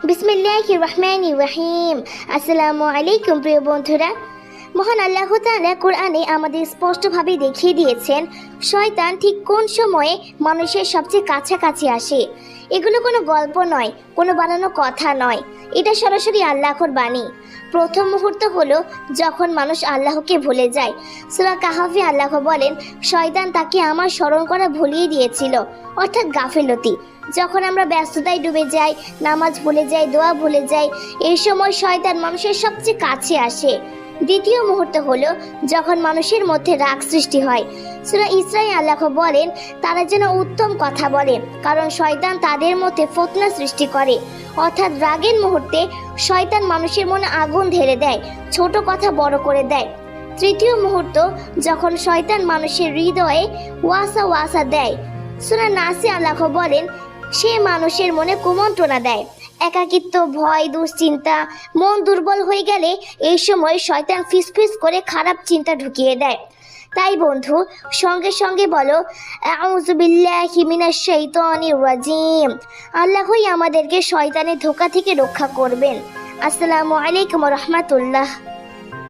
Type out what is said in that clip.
বিসমিল্লাহ রহমান রাহিম আসসালামু আলাইকুম প্রিয় বন্ধুরা মহান আল্লাহ তাআলা কোরআনে আমাদের স্পষ্টভাবে দেখিয়ে দিয়েছেন, শয়তান ঠিক কোন সময়ে মানুষের সবচেয়ে কাছাকাছি আসে। এগুলো কোনো গল্প নয়, কোনো বানানো কথা নয়। এটা সরাসরি আল্লাহর বাণী। প্রথম মুহূর্ত হলো যখন মানুষ আল্লাহকে ভুলে যায়। সুরা কাহাফি আল্লাহ বলেন, শয়তান তাকে আমার স্মরণ করা ভুলিয়ে দিয়েছিল, অর্থাৎ গাফিলতি। যখন আমরা ব্যস্ততায় ডুবে যাই, নামাজ ভুলে যাই, দোয়া ভুলে যাই, এই সময় শয়তান মানুষের সবচেয়ে কাছে আসে। দ্বিতীয় মুহূর্ত হলো যখন মানুষের মধ্যে রাগ সৃষ্টি হয়। সুরা ইসরাই আল্লাহ বলেন, তারা যেন উত্তম কথা বলে, কারণ শয়তান তাদের মধ্যে ফতনা সৃষ্টি করে। অর্থাৎ রাগের মুহূর্তে শয়তান মানুষের মনে আগুন ধেরে দেয়, ছোট কথা বড় করে দেয়। তৃতীয় মুহূর্ত, যখন শয়তান মানুষের হৃদয়ে ওয়াসা ওয়াসা দেয়। সুরা নাসি আল্লাহ বলেন, সে মানুষের মনে কুমন্ত্রণা দেয়। একাকিত্ব, ভয়, দুশ্চিন্তা, মন দুর্বল হয়ে গেলে এই সময় শয়তান ফিসফিস করে খারাপ চিন্তা ঢুকিয়ে দেয়। তাই বন্ধু, সঙ্গে সঙ্গে বলো রাজিম। আল্লাহই আমাদেরকে শয়তানের ধোকা থেকে রক্ষা করবেন। আসসালামু আলাইকুম রহমাতুল্লাহ।